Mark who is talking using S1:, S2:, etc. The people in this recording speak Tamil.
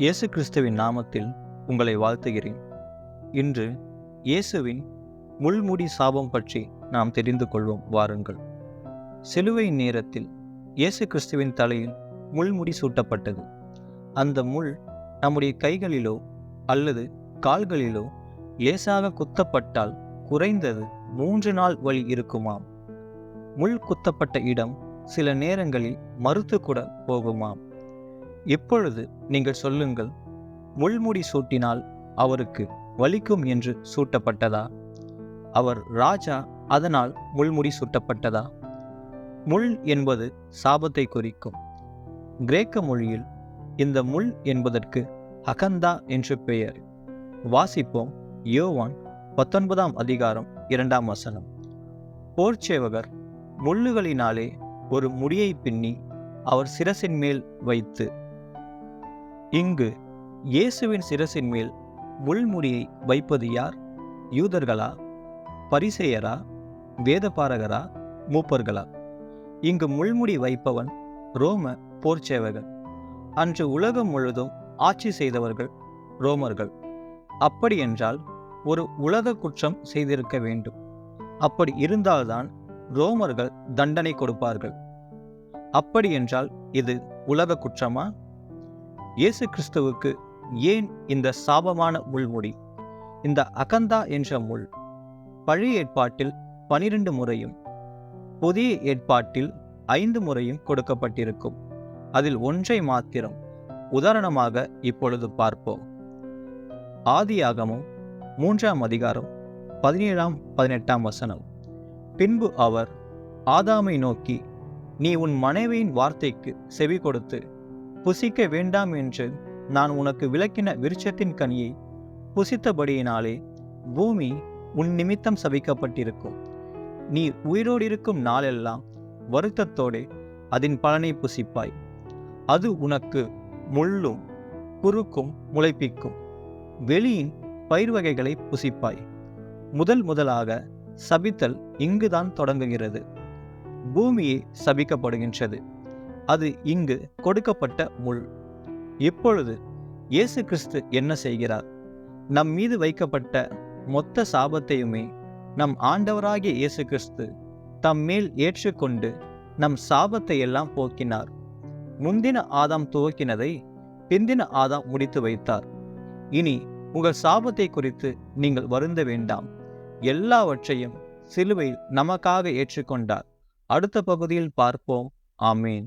S1: இயேசு கிறிஸ்துவின் நாமத்தில் உங்களை வாழ்த்துகிறேன். இன்று இயேசுவின் முள்முடி சாபம் பற்றி நாம் தெரிந்து கொள்வோம். வாருங்கள். சிலுவை நேரத்தில் இயேசு கிறிஸ்துவின் தலையில் முள்முடி சூட்டப்பட்டது. அந்த முள் நம்முடைய கைகளிலோ அல்லது கால்களிலோ லேசாக குத்தப்பட்டால் குறைந்தது மூன்று நாள் வழி இருக்குமாம். முள் குத்தப்பட்ட இடம் சில நேரங்களில் மறுத்து கூட போகுமாம். இப்பொழுது நீங்கள் சொல்லுங்கள் முள்முடி சூட்டினால் அவருக்கு வலிக்கும் என்று சூட்டப்பட்டதா? அவர் ராஜா அதனால் முள்முடி சூட்டப்பட்டதா? முள் என்பது சாபத்தை குறிக்கும். கிரேக்க மொழியில் இந்த முள் என்பதற்கு அகந்தா என்று பெயர். வாசிப்போம் யோவான் பத்தொன்பதாம் அதிகாரம் இரண்டாம் வசனம். போர்ச்சேவகர் முள்ளுகளினாலே ஒரு முடியை பின்னி அவர் சிரசின் மேல் வைத்து இங்கு இயேசுவின் சிரசின் மேல் உள்முடியை வைப்பது யார்? யூதர்களா? பரிசேயரா? வேதபாரகரா? மூப்பர்களா? இங்கு முள்முடி வைப்பவன் ரோம போர்ச்சேவகன் அன்று உலகம் முழுதும் ஆட்சி செய்தவர்கள் ரோமர்கள். அப்படியென்றால் ஒரு உலக குற்றம் செய்திருக்க வேண்டும். அப்படி இருந்தால்தான் ரோமர்கள் தண்டனை கொடுப்பார்கள். அப்படியென்றால் இது உலக குற்றமா? இயேசு கிறிஸ்துவுக்கு ஏன் இந்த சாபமான முள்முடி இந்த அகந்தா என்ற முள் பழைய ஏற்பாட்டில் பனிரெண்டு முறையும் புதிய ஏற்பாட்டில் ஐந்து முறையும் கொடுக்கப்பட்டிருக்கும். அதில் ஒன்றை மாத்திரம் உதாரணமாக இப்பொழுது பார்ப்போம். ஆதியாகமும் மூன்றாம் அதிகாரம் பதினேழாம் பதினெட்டாம் வசனம். பின்பு அவர் ஆதாமை நோக்கி நீ உன் மனைவியின் வார்த்தைக்கு செவி கொடுத்து புசிக்க வேண்டாம் என்று நான் உனக்கு விளக்கின விருட்சத்தின் கனியை புசித்தபடியினாலே பூமி உன் நிமித்தம் சபிக்கப்பட்டிருக்கும். நீ உயிரோடு இருக்கும் நாளெல்லாம் வருத்தத்தோடே அதன் பலனை புசிப்பாய். அது உனக்கு முள்ளும் குறுக்கும் முளைப்பிக்கும். வெளியின் பயிர் வகைகளை புசிப்பாய். முதல் முதலாக சபித்தல் இங்குதான் தொடங்குகிறது. பூமியே சபிக்கப்படுகின்றது. அது இங்கு கொடுக்கப்பட்ட முள். இப்பொழுது இயேசு கிறிஸ்து என்ன செய்கிறார்? நம் மீது வைக்கப்பட்ட மொத்த சாபத்தையுமே நம் ஆண்டவராகிய இயேசு கிறிஸ்து தம் மேல் ஏற்றுக்கொண்டு நம் சாபத்தை எல்லாம் போக்கினார். முந்தின ஆதாம் துவக்கினதை பிந்தின ஆதாம் முடித்து வைத்தார். இனி உங்கள் சாபத்தை குறித்து நீங்கள் வருந்த வேண்டாம். எல்லாவற்றையும் சிலுவையில் நமக்காக ஏற்றுக்கொண்டார். அடுத்த பகுதியில் பார்ப்போம். ஆமேன்.